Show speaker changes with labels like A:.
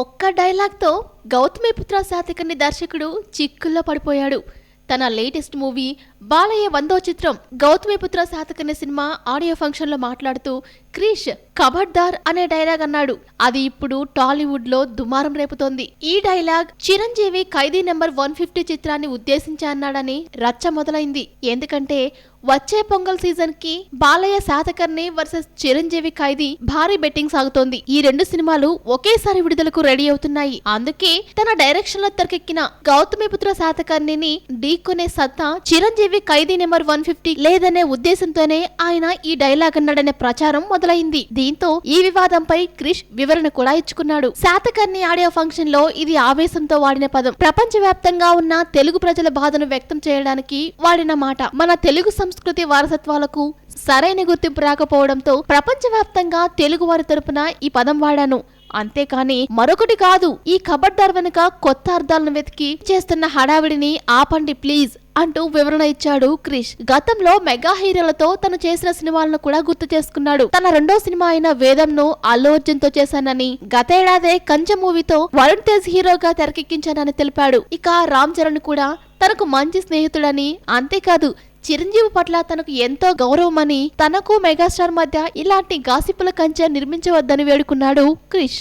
A: ఒక్క డైలాగ్తో గౌతమిపుత్ర శాతకర్ణి దర్శకుడు చిక్కుల్లో పడిపోయాడు. తన లేటెస్ట్ మూవీ బాలయ్య వందో చిత్రం గౌతమిపుత్ర శాతకర్ణి సినిమా ఆడియో ఫంక్షన్లో మాట్లాడుతూ క్రిష్ కబడ్దార్ అనే డైలాగ్ అన్నాడు. అది ఇప్పుడు టాలీవుడ్లో దుమారం రేపుతోంది. ఈ dialogue Chiranjeevi Khaidi number one fifty చిత్రాన్ని ఉద్దేశించి అన్నాడని రచ్చ మొదలైంది. ఎందుకంటే వచ్చే పొంగల్ సీజన్కి బాలయ్య శాతకర్ణి వర్సెస్ చిరంజీవి ఖైదీ భారీ బెట్టింగ్ సాగుతోంది. ఈ రెండు సినిమాలు ఒకేసారి విడుదలకు రెడీ అవుతున్నాయి. అందుకే తన డైరెక్షన్లో తెరకెక్కిన గౌతమిపుత్ర శాతకర్ణిని ఢీకొనే సత్తా Chiranjeevi Khaidi number one fifty లేదనే ఉద్దేశంతోనే ఆయన ఈ డైలాగ్ అన్నాడనే ప్రచారం మొదలైంది. దీంతో ఈ వివాదంపై క్రిష్ వివరణ కూడా ఇచ్చుకున్నాడు. శాతకర్ణి ఆడియో ఫంక్షన్లో ఇది ఆవేశంతో వాడిన పదం. ప్రపంచ వ్యాప్తంగా ఉన్న తెలుగు ప్రజల బాధను వ్యక్తం చేయడానికి వాడిన మాట. మన తెలుగు సంస్కృతి సంస్కృతి వారసత్వాలకు సరైన గుర్తింపు రాకపోవడంతో ప్రపంచవ్యాప్తంగా తెలుగువారి తరపున ఈ పదం వాడాను. అంతేకాని మరొకటి కాదు ఈ కబడ్దార్ వెనుక కొత్త అర్థాలను వెతికి చేస్తున్న హడావిడిని ఆపండి ప్లీజ్ అంటూ వివరణ ఇచ్చాడు క్రిష్. గతంలో మెగా హీరోలతో తను చేసిన సినిమాలను కూడా గుర్తు చేసుకున్నాడు. తన రెండో సినిమా అయిన వేదంను అల్లు అర్జున్తో చేశానని గతేడాదే కంచె మూవీతో వరుణ్ తేజ్ హీరోగా తెరకెక్కించానని తెలిపాడు. ఇక రామ్ చరణ్ కూడా తనకు మంచి స్నేహితుడని అంతేకాదు చిరంజీవి పట్ల తనకు ఎంతో గౌరవమని తనకు మెగాస్టార్ మధ్య ఇలాంటి గాసిపుల కంచె నిర్మించవద్దని వేడుకున్నాడు క్రిష్.